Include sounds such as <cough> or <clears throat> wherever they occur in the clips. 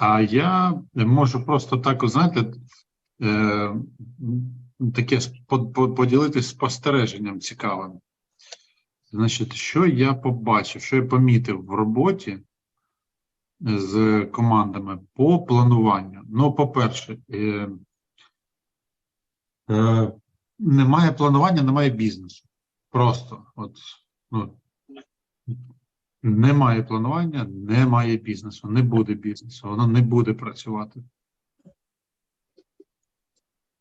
а я можу просто так, знаєте, е, таке поділитись спостереженням цікавим. Значить, що я побачив, що я помітив в роботі з командами по плануванню. Ну, по-перше, е, е, немає планування, немає бізнесу. Просто от, ну, немає планування, немає бізнесу, не буде бізнесу, воно не буде працювати.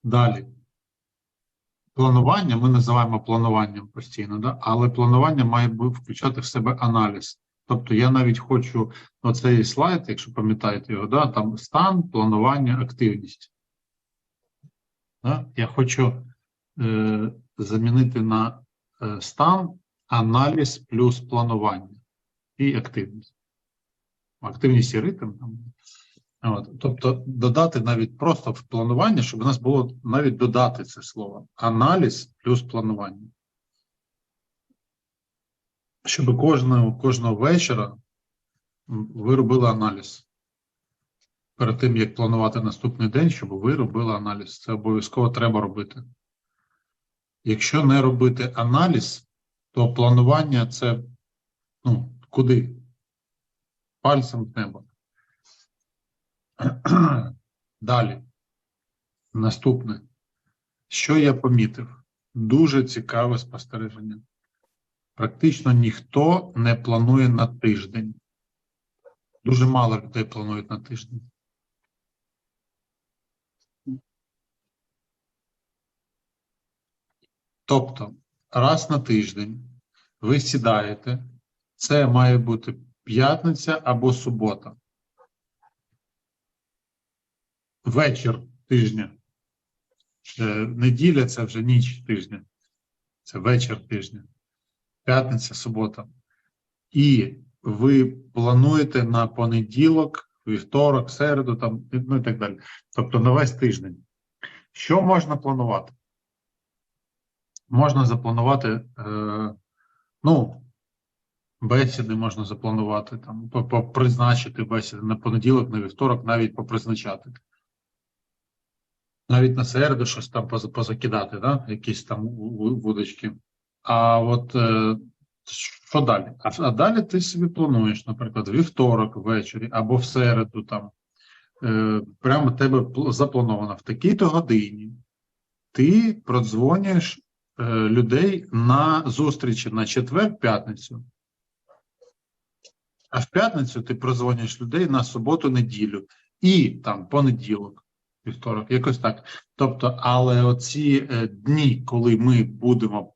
Далі. Планування ми називаємо плануванням постійно, да? але планування має включати в себе аналіз. Тобто я навіть хочу оцей слайд, якщо пам'ятаєте його, да? там стан, планування, активність. Да? Я хочу е, замінити на е, стан, аналіз плюс планування і активність. Активність і ритм. От. Тобто додати навіть просто в планування, щоб у нас було навіть додати це слово. Аналіз плюс планування. Щоб кожного, кожного вечора ви робили аналіз. Перед тим, як планувати наступний день, щоб ви робили аналіз. Це обов'язково треба робити. Якщо не робити аналіз, то планування це ну, куди? Пальцем в небо. <clears throat> Далі. Наступне. Що я помітив? Дуже цікаве спостереження. Практично ніхто не планує на тиждень. Дуже мало людей планують на тиждень. Тобто, раз на тиждень ви сідаєте, це має бути п'ятниця або субота. Вечір тижня. Неділя це вже ніч тижня. Це вечір тижня. П'ятниця, субота. І ви плануєте на понеділок, вівторок, середу, там, ну і так далі. Тобто на весь тиждень. Що можна планувати? Можна запланувати, е, ну, бесіди можна запланувати, там, призначити бесіди на понеділок, на вівторок, навіть попризначати. Навіть на середу щось там позакидати, да? якісь там ву- ву- вудочки. А от е, що далі? А, а далі ти собі плануєш, наприклад, вівторок ввечері або в середу там. Е, прямо тебе заплановано в такій-то годині. Ти продзвонюєш е, людей на зустрічі на четвер-п'ятницю. А в п'ятницю ти прозвонюєш людей на суботу-неділю і там понеділок, вівторок, якось так. Тобто, але оці е, дні, коли ми будемо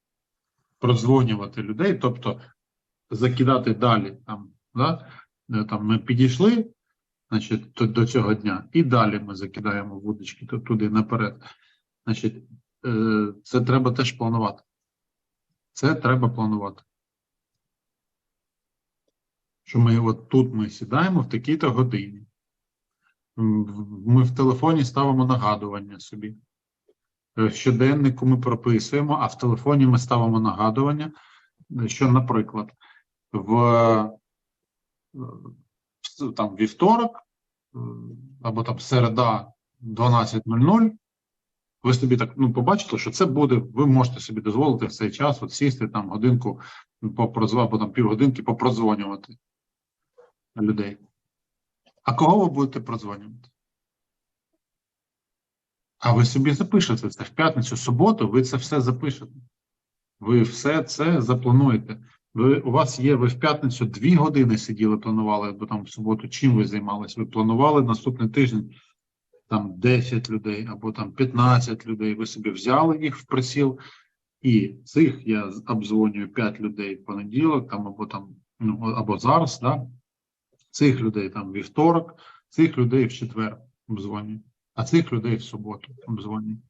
прозвонювати людей, тобто закидати далі, там, да, е, там ми підійшли значить, до цього дня, і далі ми закидаємо вудочки туди наперед. Значить, е, це треба теж планувати. Це треба планувати. Що ми от тут ми сідаємо в такій-то годині. Ми в телефоні ставимо нагадування собі. Е, В щоденнику ми прописуємо, а в телефоні ми ставимо нагадування, е, що, наприклад, в, е, там, вівторок е, або там середа 12.00, ви собі так ну, побачите, що це буде, ви можете собі дозволити в цей час от сісти там годинку попродзвонити, або там півгодинки попродзвонювати людей. А кого ви будете продзвонювати? А ви собі запишете це в п'ятницю, суботу, ви це все запишете. Ви все це заплануєте. Ви, у вас є, ви в п'ятницю дві години сиділи, планували, або там в суботу, чим ви займалися? Ви планували наступний тиждень там 10 людей або там 15 людей. Ви собі взяли їх в приціл, і цих я обдзвонюю 5 людей в понеділок, там або там, ну, або зараз, да? Цих людей там вівторок, цих людей в четвер обдзвонюю, а цих людей в суботу обдзвонюю.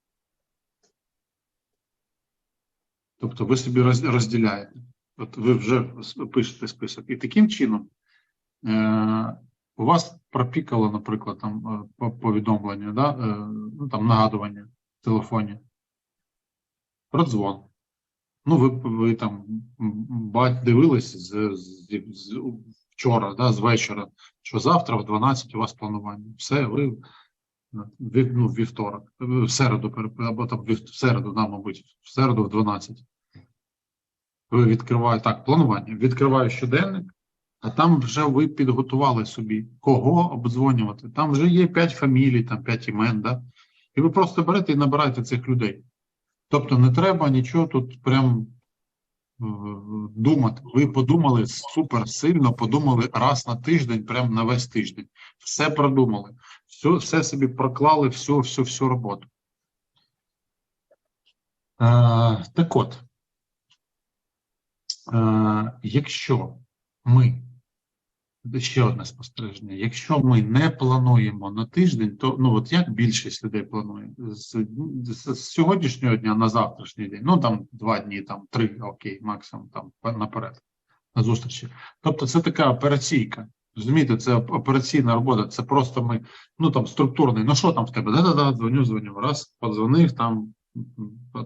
Тобто ви собі розділяєте. От ви вже пишете список. І таким чином е, у вас пропікало, наприклад, там е, повідомлення, да? е, ну, там нагадування в телефоні. Про дзвон. Ну, ви, ви там дивились з, з, з вчора, да, з вечора, що завтра в 12 у вас планування. Все, ви ну, вівторок, в середу, або там в середу, да, мабуть, в середу в 12. Ви відкриваєте так, планування. Відкриваю щоденник, а там вже ви підготували собі, кого обдзвонювати. Там вже є 5 фамілій, там 5 імен, да? і ви просто берете і набираєте цих людей. Тобто не треба нічого тут прям думати. Ви подумали супер сильно, подумали раз на тиждень, прям на весь тиждень. Все продумали, все, все собі проклали, всю, всю, всю роботу. Е, так от, е, якщо ми, ще одне спостереження, якщо ми не плануємо на тиждень, то ну от як більшість людей планує з, з, з сьогоднішнього дня на завтрашній день, ну там два дні, там три, окей, максимум там наперед на зустрічі. Тобто це така операційка. Розумієте, це операційна робота, це просто ми, ну там структурний, ну що там в тебе? Да-да-да, дзвоню, дзвоню. Раз, подзвонив, там,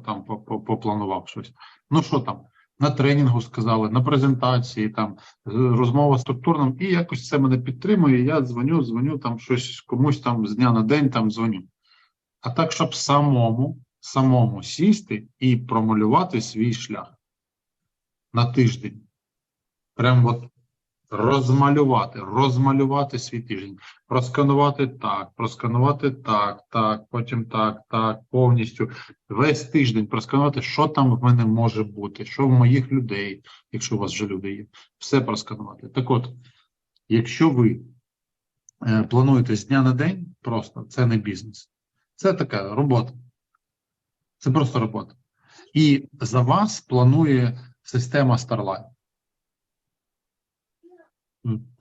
там по- по- попланував щось. Ну що там? На тренінгу сказали, на презентації, там з- розмова структурним, і якось це мене підтримує. Я дзвоню, дзвоню, там щось комусь там з дня на день там дзвоню. А так, щоб самому, самому сісти і промалювати свій шлях на тиждень. Прям от розмалювати, розмалювати свій тиждень, просканувати так, просканувати так, так, потім так, так, повністю. Весь тиждень просканувати, що там в мене може бути, що в моїх людей, якщо у вас вже люди є, все просканувати. Так от, якщо ви е, плануєте з дня на день, просто це не бізнес. Це така робота. Це просто робота. І за вас планує система Starlight.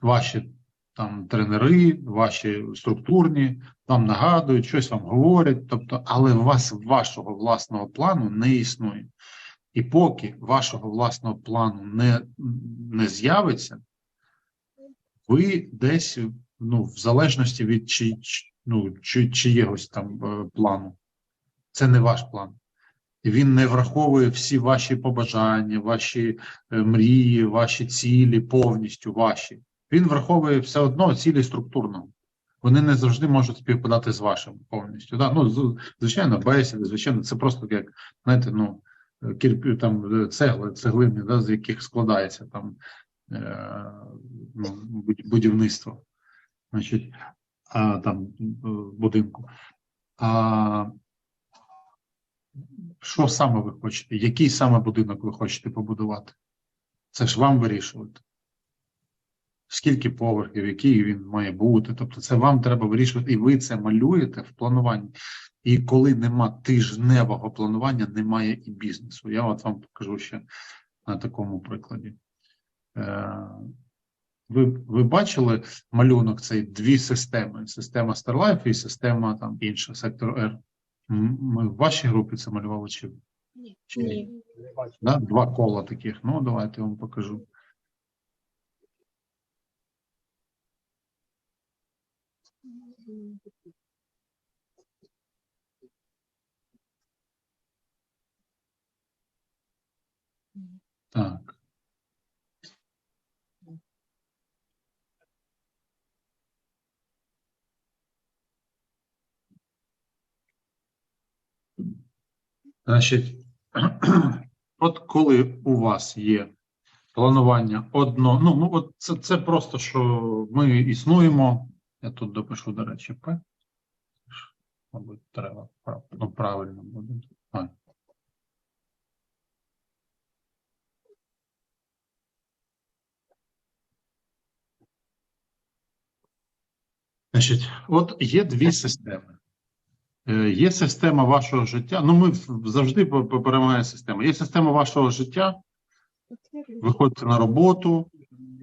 Ваші там тренери, ваші структурні, вам нагадують, щось вам говорять, тобто, але у вас вашого власного плану не існує. І поки вашого власного плану не, не з'явиться, ви десь ну, в залежності від чи, ну, чи, чиєгось там е, плану. Це не ваш план. Він не враховує всі ваші побажання, ваші е, мрії, ваші цілі, повністю ваші. Він враховує все одно цілі структурно. Вони не завжди можуть співпадати з вашим повністю. Да? Ну, звичайно, бесіди, звичайно, це просто як, знаєте, ну, е, кірпі, там е, цегли, цеглини, да, з яких складається там ну, будівництво. Значить, а, там будинку. А, що саме ви хочете? Який саме будинок ви хочете побудувати? Це ж вам вирішувати. Скільки поверхів, який він має бути. Тобто, це вам треба вирішувати, і ви це малюєте в плануванні. І коли нема тижневого планування, немає і бізнесу. Я от вам покажу ще на такому прикладі. Е, Ви, ви бачили малюнок цей дві системи: система StarLife і система там інша, сектор R. Ми в вашій групі це малювали чи Ні. чи ні? Да? Два кола таких. Ну, давайте я вам покажу. Так. Значить, <clears throat> от коли у вас є планування одно, ну, ну от це, це просто, що ми існуємо. Я тут допишу, до речі, П. Мабуть, треба ну, правильно буде. А. Значить, от є дві системи. Е, Є система вашого життя. Ну, ми завжди переймаємо систему. Є система вашого життя, ви ходите на роботу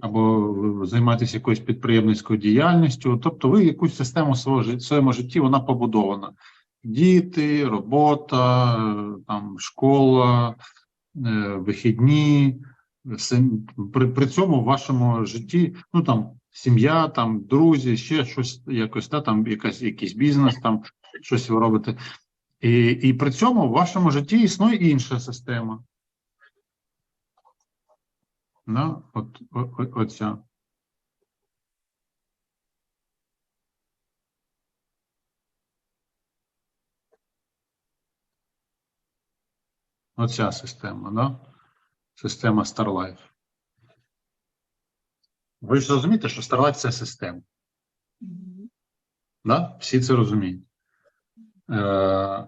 або займаєтесь якоюсь підприємницькою діяльністю. Тобто, ви якусь систему свого своєму житті вона побудована. Діти, робота, там школа, е, вихідні. При, при цьому в вашому житті, ну там сім'я, там друзі, ще щось якось, да, там якась якийсь бізнес, там щось ви робите. І, І при цьому в вашому житті існує інша система. На, от, о, оця. Оця система, да? Система StarLife. Ви ж розумієте, що StarLife – це система. Да? Всі це розуміють. Е,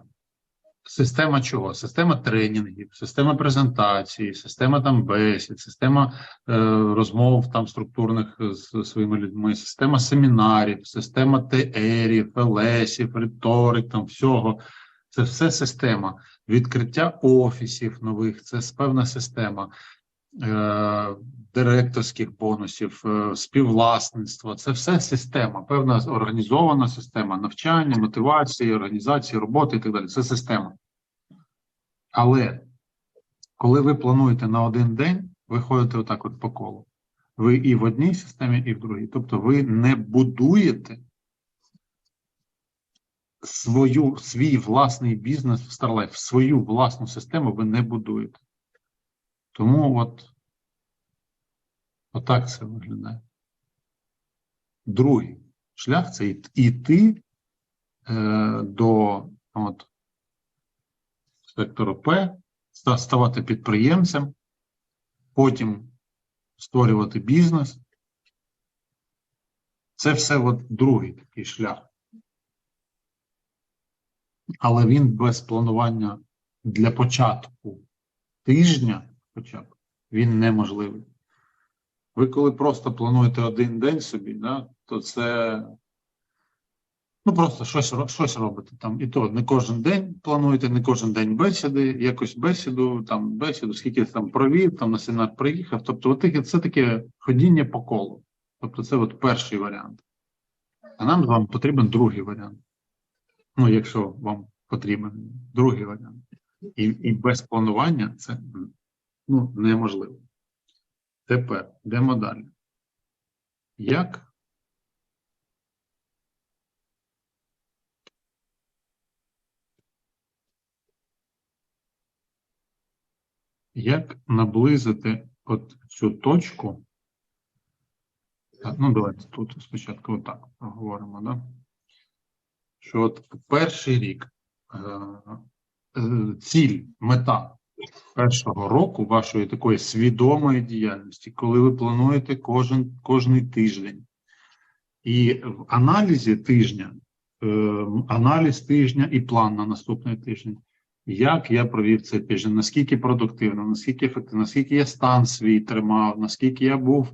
система чого? Система тренінгів, система презентації, система там бесід, система е, розмов там структурних з своїми людьми, система семінарів, система ТРів, ЛСів, риторик, там всього. Це все система. Відкриття офісів нових, це певна система. Е, директорських бонусів, е, співвласництва це все система, певна організована система навчання, мотивації, організації, роботи і так далі. Це система. Але коли ви плануєте на один день, ви ходите отак от по колу. Ви і в одній системі, і в другій. Тобто ви не будуєте свою, свій власний бізнес в Starlife, свою власну систему ви не будуєте. Тому от отак це виглядає. Другий шлях це йти е, до от, сектору П, ставати підприємцем, потім створювати бізнес. Це все от другий такий шлях. Але він без планування для початку тижня, хоча б, він неможливий. Ви коли просто плануєте один день собі, да, то це ну просто щось, щось робите там. І то не кожен день плануєте, не кожен день бесіди, якось бесіду, там бесіду, скільки там провів, там на семінар приїхав. Тобто, от це таке ходіння по колу. Тобто, це от перший варіант. А нам з вами потрібен другий варіант. Ну, якщо вам потрібен другий варіант. І, і без планування це ну, неможливо. Тепер йдемо далі. Як Як наблизити от цю точку? Ну, давайте тут спочатку отак проговоримо, да? Що от перший рік е, е, ціль, мета першого року вашої такої свідомої діяльності, коли ви плануєте кожен кожний тиждень. І в аналізі тижня, е, аналіз тижня і план на наступний тиждень. Як я провів цей тиждень, наскільки продуктивно, наскільки ефективно, наскільки я стан свій тримав, наскільки я був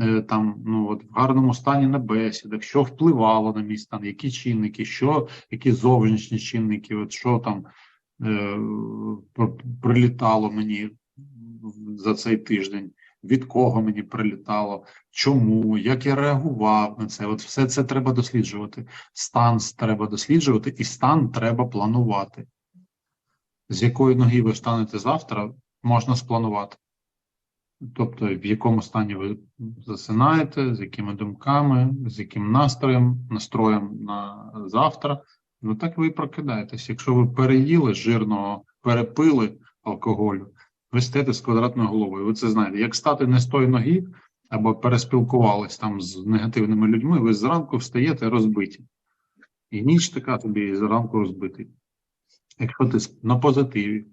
е, там ну от в гарному стані на бесідах, що впливало на мій стан, які чинники, що які зовнішні чинники, от що там прилітало мені за цей тиждень, від кого мені прилітало, чому, як я реагував на це. От все це треба досліджувати. Стан треба досліджувати, і стан треба планувати. З якої ноги ви встанете завтра, можна спланувати. Тобто, в якому стані ви засинаєте, з якими думками, з яким настроєм, настроєм на завтра. Ну так ви і прокидаєтесь. Якщо ви переїли жирного, перепили алкоголю, ви стаєте з квадратною головою. Ви це знаєте. Як стати не з тої ноги або переспілкувались там з негативними людьми, ви зранку встаєте розбиті. І ніч така тобі зранку розбитий. Якщо ти на позитиві,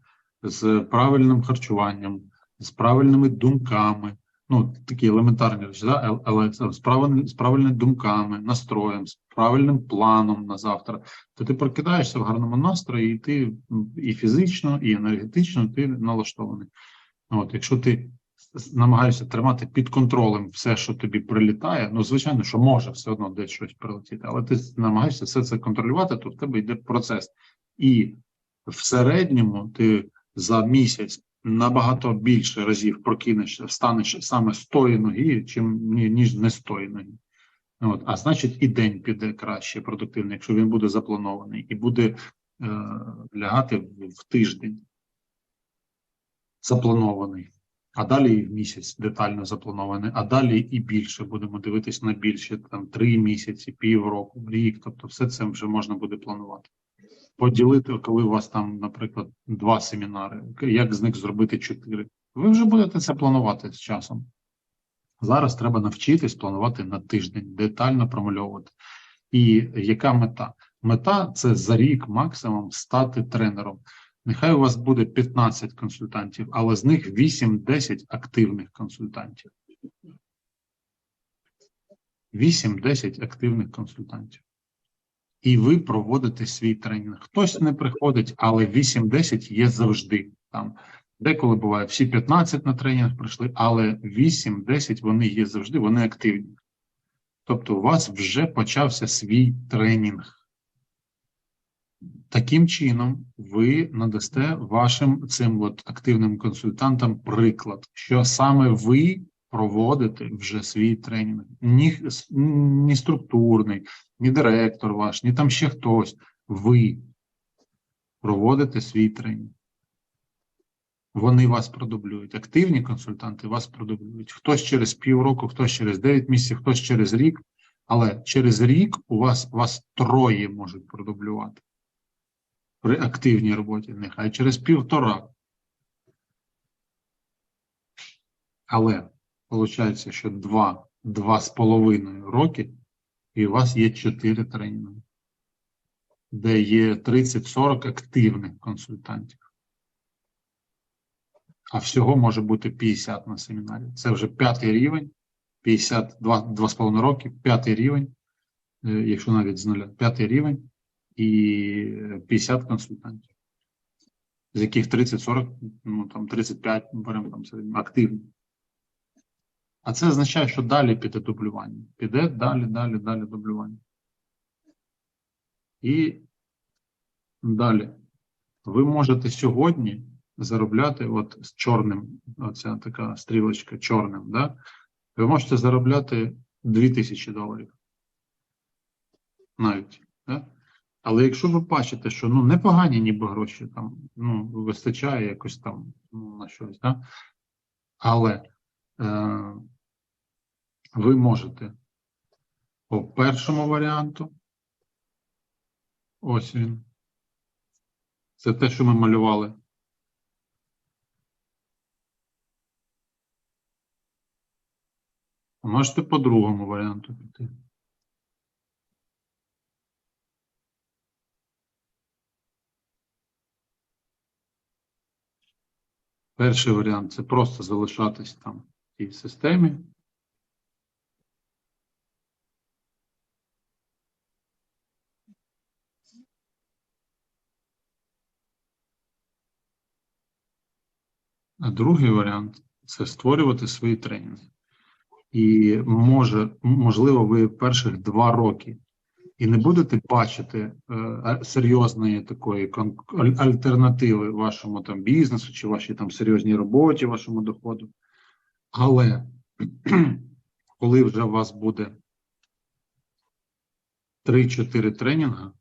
з правильним харчуванням, з правильними думками, ну такі елементарні речі, да? але- але з правильними, з правильними думками, настроєм, з правильним планом на завтра, то ти прокидаєшся в гарному настрої, і ти і фізично, і енергетично ти налаштований. От, якщо ти намагаєшся тримати під контролем все, що тобі прилітає, ну звичайно, що може все одно десь щось прилетіти, але ти намагаєшся все це контролювати, то в тебе йде процес. І в середньому ти за місяць набагато більше разів прокинешся, встанеш саме з тої ноги, чим ні- ніж не з тої ноги. От, а значить, і день піде краще, продуктивний, якщо він буде запланований, і буде е, лягати в, в тиждень запланований. А далі і в місяць детально запланований, а далі і більше будемо дивитись на більше, там три місяці, півроку, рік. Тобто, все це вже можна буде планувати поділити, коли у вас там, наприклад, два семінари, як з них зробити чотири. Ви вже будете це планувати з часом. Зараз треба навчитись планувати на тиждень, детально промальовувати. І яка мета? Мета це за рік максимум стати тренером. Нехай у вас буде 15 консультантів, але з них 8-10 активних консультантів. 8-10 активних консультантів. І ви проводите свій тренінг. Хтось не приходить, але 8-10 є завжди. Там деколи буває всі 15 на тренінг прийшли, але 8-10 вони є завжди, вони активні. Тобто у вас вже почався свій тренінг. Таким чином, ви надасте вашим цим от активним консультантам приклад, що саме ви проводите вже свій тренінг. Ні, ні структурний, ні директор ваш, ні там ще хтось. Ви проводите свій тренінг. Вони вас продублюють. Активні консультанти вас продублюють. Хтось через півроку, хтось через 9 місяців, хтось через рік. Але через рік у вас вас троє можуть продублювати при активній роботі, нехай через півтора. Але виходить, що два, два з половиною роки, і у вас є чотири тренінги, де є 30-40 активних консультантів. А всього може бути 50 на семінарі. Це вже п'ятий рівень, 52 два з половиною роки, п'ятий рівень, е, якщо навіть з нуля, п'ятий рівень і 50 консультантів, з яких 30-40, ну там 35, беремо там середньо, активні. А це означає, що далі піде дублювання. Піде далі, далі, далі дублювання. І далі. Ви можете сьогодні заробляти, от з чорним, оця така стрілочка чорним, да? ви можете заробляти 2000 доларів. Навіть. Да? Але якщо ви бачите, що ну, непогані ніби гроші, там, ну, вистачає якось там ну, на щось, да? але ви можете по першому варіанту, ось він, це те, що ми малювали. Можете по другому варіанту піти. Перший варіант це просто залишатись там в системі. А другий варіант це створювати свої тренінги. І може, можливо, ви перших два роки і не будете бачити е, серйозної такої аль- альтернативи вашому там бізнесу чи вашій там серйозній роботі, вашому доходу. Але <clears throat> коли вже у вас буде 3-4 тренінга,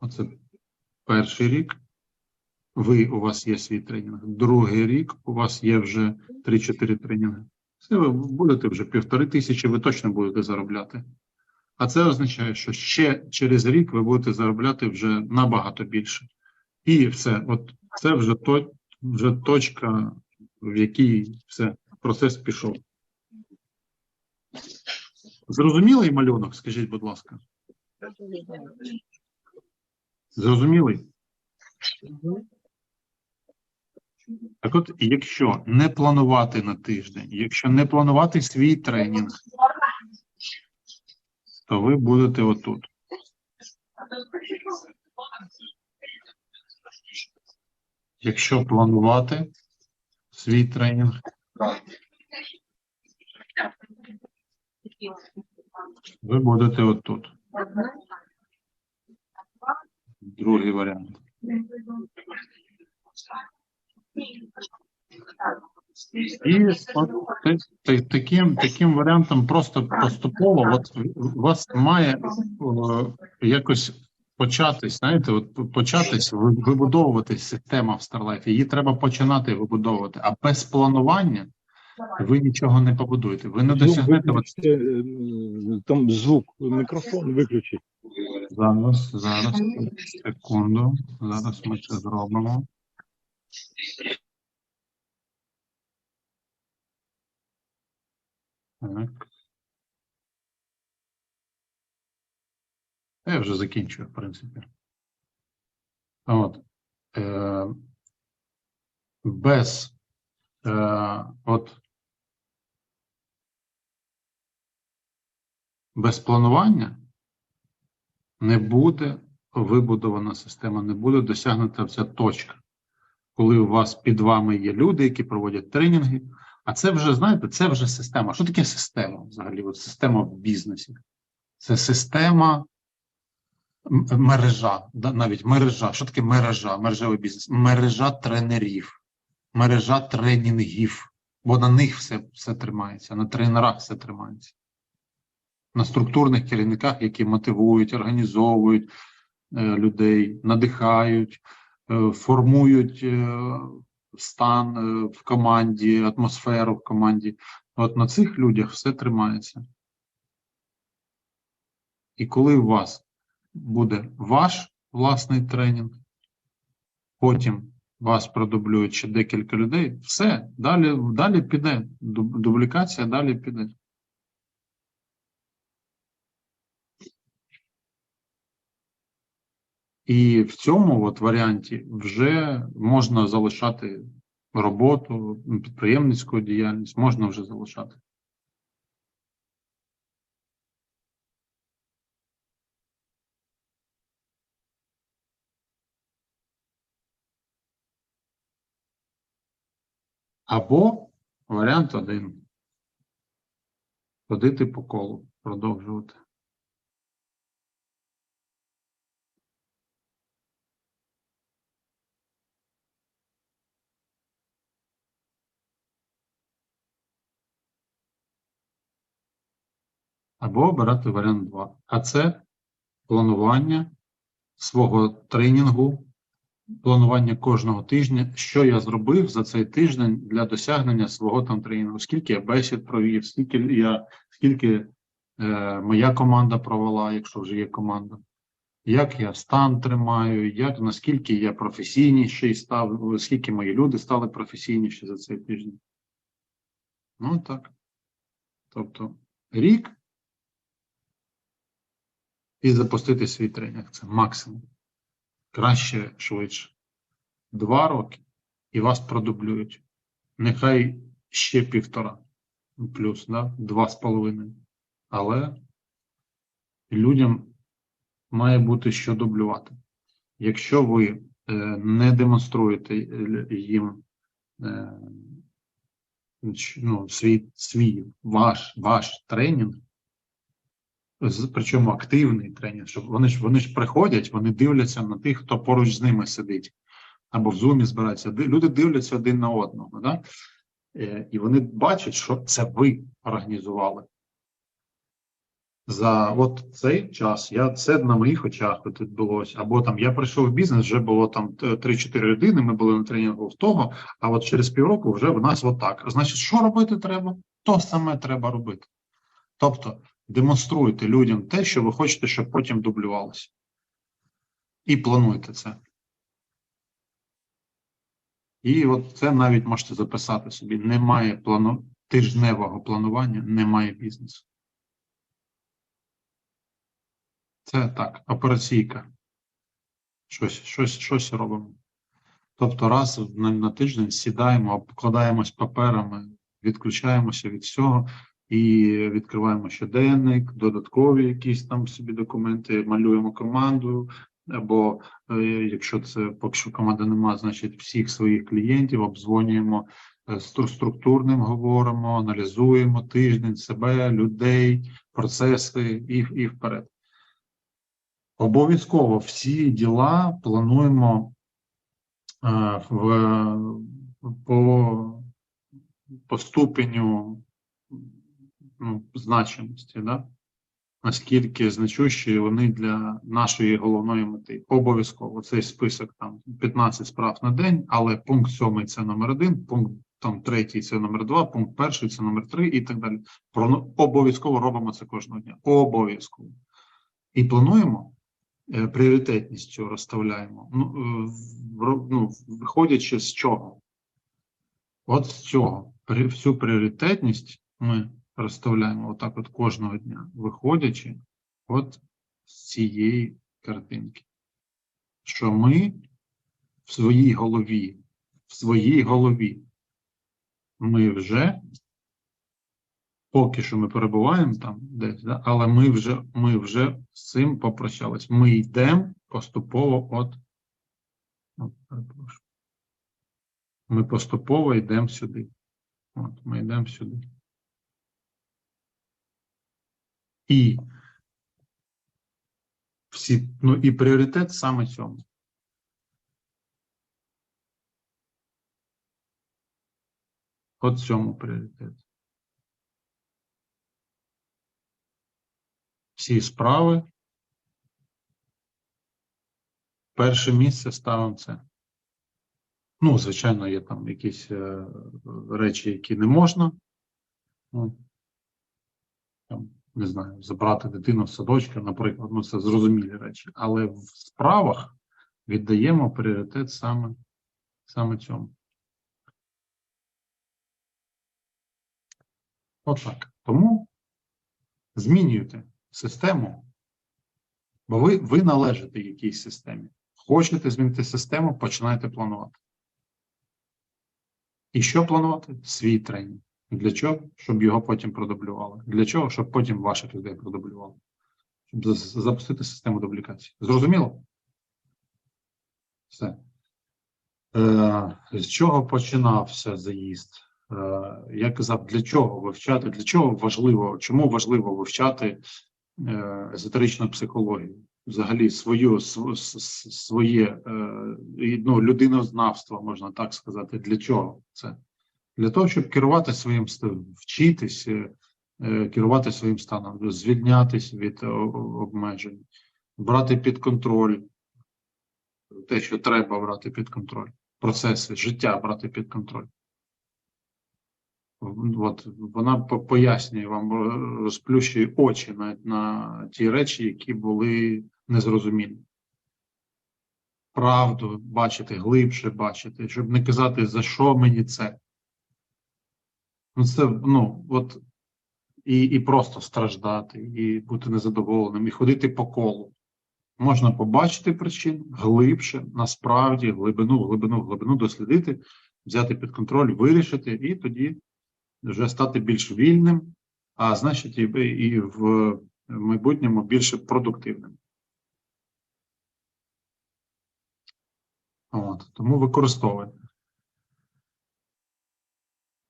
оце перший рік, ви у вас є свій тренінг. Другий рік у вас є вже 3-4 тренінги. Це ви будете вже півтори тисячі, ви точно будете заробляти. А це означає, що ще через рік ви будете заробляти вже набагато більше. І все, от це вже то, вже точка, в якій все, процес пішов. Зрозумілий малюнок, скажіть, будь ласка. Зрозумілий? Так от, якщо не планувати на тиждень, якщо не планувати свій тренінг, то ви будете отут. Якщо планувати свій тренінг, ви будете отут. Другий варіант. І от та- та- таким, таким варіантом просто поступово от вас має о, якось початись, знаєте, от початись ви- вибудовуватись система в Starlife. Її треба починати вибудовувати. А без планування ви нічого не побудуєте. Ви не досягнете. Е, там звук, мікрофон виключить. зараз, зараз, секунду. Зараз ми це зробимо. Так. Я вже закінчую, в принципі. От. е, без е, от без планування не буде вибудована система, не буде досягнута ця точка, коли у вас під вами є люди, які проводять тренінги. А це вже, знаєте, це вже система. Що таке система взагалі? От система в бізнесі? Це система мережа, навіть мережа. Що таке мережа? Мережевий бізнес? Мережа тренерів, мережа тренінгів. Бо на них все, все тримається, на тренерах все тримається. На структурних керівниках, які мотивують, організовують е, людей, надихають, е, формують е, стан в команді, атмосферу в команді. От на цих людях все тримається. І коли у вас буде ваш власний тренінг, потім вас продублюють ще декілька людей, все, далі, далі піде. Дублікація далі піде. І в цьому от варіанті вже можна залишати роботу, підприємницьку діяльність, можна вже залишати. Або варіант один. Ходити по колу, продовжувати. Або обирати варіант 2. А це планування свого тренінгу, планування кожного тижня, що я зробив за цей тиждень для досягнення свого там тренінгу, скільки я бесід провів, скільки я, скільки е, моя команда провела, якщо вже є команда, як я стан тримаю, як наскільки я професійніший став, скільки мої люди стали професійніші за цей тиждень. Ну так. Тобто рік і запустити свій тренінг. Це максимум. Краще швидше. Два роки і вас продублюють. Нехай ще півтора плюс, да? два з половиною. Але людям має бути що дублювати. Якщо ви е, не демонструєте е, їм е, ну, свій, свій ваш, ваш тренінг, причому активний тренінг, щоб вони ж вони ж приходять, вони дивляться на тих, хто поруч з ними сидить, або в зумі збираються. Люди дивляться один на одного, да? Е, і вони бачать, що це ви організували. За от цей час я це на моїх очах відбулося. Або там я прийшов в бізнес, вже було там т- 3-4 людини. Ми були на тренінгу в того, а от через півроку вже в нас отак. Значить, що робити треба? То саме треба робити. Тобто демонструйте людям те, що ви хочете, щоб потім дублювалося. І плануйте це. І от це навіть можете записати собі. Немає плану тижневого планування, немає бізнесу. Це так, операційка. Щось, щось, щось робимо. Тобто раз на, на тиждень сідаємо, обкладаємось паперами, відключаємося від всього і відкриваємо щоденник, додаткові якісь там собі документи, малюємо команду. Або е, якщо це поки що команда нема, значить всіх своїх клієнтів обдзвонюємо е, структурним, говоримо, аналізуємо тиждень себе, людей, процеси і, і вперед. Обов'язково всі діла плануємо е, в, по, по ступеню ну, значимості, да? наскільки значущі вони для нашої головної мети. Обов'язково цей список там 15 справ на день, але пункт 7 це номер 1, пункт там третій це номер 2, пункт перший це номер 3 і так далі. Про, обов'язково робимо це кожного дня. Обов'язково. І плануємо е, пріоритетністю розставляємо. Ну, е, ну, виходячи з чого? От з цього. Всю пріоритетність ми розставляємо отак от кожного дня, виходячи от з цієї картинки. Що ми в своїй голові, в своїй голові, ми вже, поки що ми перебуваємо там десь, да, але ми вже, ми вже з цим попрощались. Ми йдемо поступово от, от. Ми поступово йдемо сюди. От, ми йдемо сюди. І всі, ну і пріоритет саме цьому. От цьому пріоритет. Всі справи. Перше місце ставимо це. Ну, звичайно, є там якісь е, речі, які не можна. Ну, там, не знаю, забрати дитину з садочка, наприклад, ну це зрозумілі речі. Але в справах віддаємо пріоритет саме, саме цьому. Отак. Тому змінюйте систему, бо ви, ви належите якійсь системі. Хочете змінити систему, починайте планувати. І що планувати? Свій тренінг. Для чого? Щоб його потім продублювали. Для чого? Щоб потім ваших людей продублювали. Щоб запустити систему дублікації. Зрозуміло? Все. Е, з чого починався заїзд? Е, я казав, для чого вивчати, для чого важливо, чому важливо вивчати е, езотеричну психологію? Взагалі свою, своє е, ну, людинознавство, можна так сказати. Для чого це? Для того, щоб керувати своїм станом, вчитись, е, керувати своїм станом, звільнятись від обмежень, брати під контроль те, що треба брати під контроль, процеси життя брати під контроль. От вона пояснює вам, розплющує очі на, на ті речі, які були незрозумілі. Правду бачити, глибше бачити, щоб не казати, за що мені це. Ну, це, ну, от, і, і просто страждати, і бути незадоволеним, і ходити по колу. Можна побачити причину глибше, насправді, глибину, глибину, глибину дослідити, взяти під контроль, вирішити, і тоді вже стати більш вільним, а значить, і, і в майбутньому більше продуктивним. От, тому використовуйте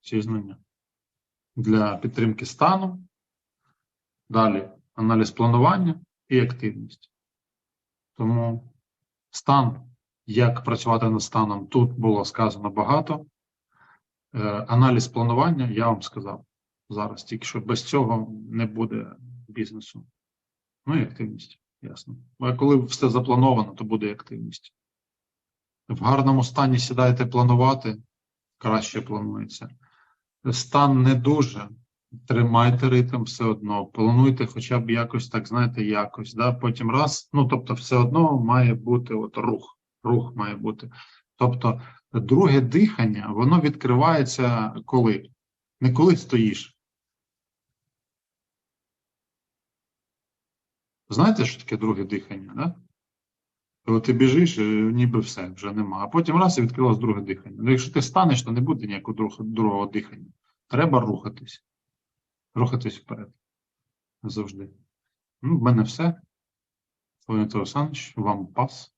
ці знання для підтримки стану, далі аналіз планування і активність. Тому стан, як працювати над станом, тут було сказано багато. Е, Аналіз планування я вам сказав зараз, тільки що без цього не буде бізнесу. Ну і активність, ясно. А коли все заплановано, то буде активність. В гарному стані сідаєте планувати, краще планується. Стан не дуже. Тримайте ритм все одно, плануйте хоча б якось, так знаєте, якось. Да? Потім раз, ну тобто, все одно має бути от рух. Рух має бути. Тобто, друге дихання, воно відкривається коли? Не коли стоїш. Знаєте, що таке друге дихання, да? Коли ти біжиш, е, ніби все, вже нема. А потім раз і відкрилось друге дихання. Ну, якщо ти станеш, то не буде ніякого друг- другого дихання. Треба рухатись. Рухатись вперед. Завжди. Ну, в мене все. Володимир Олександрович, вам пас.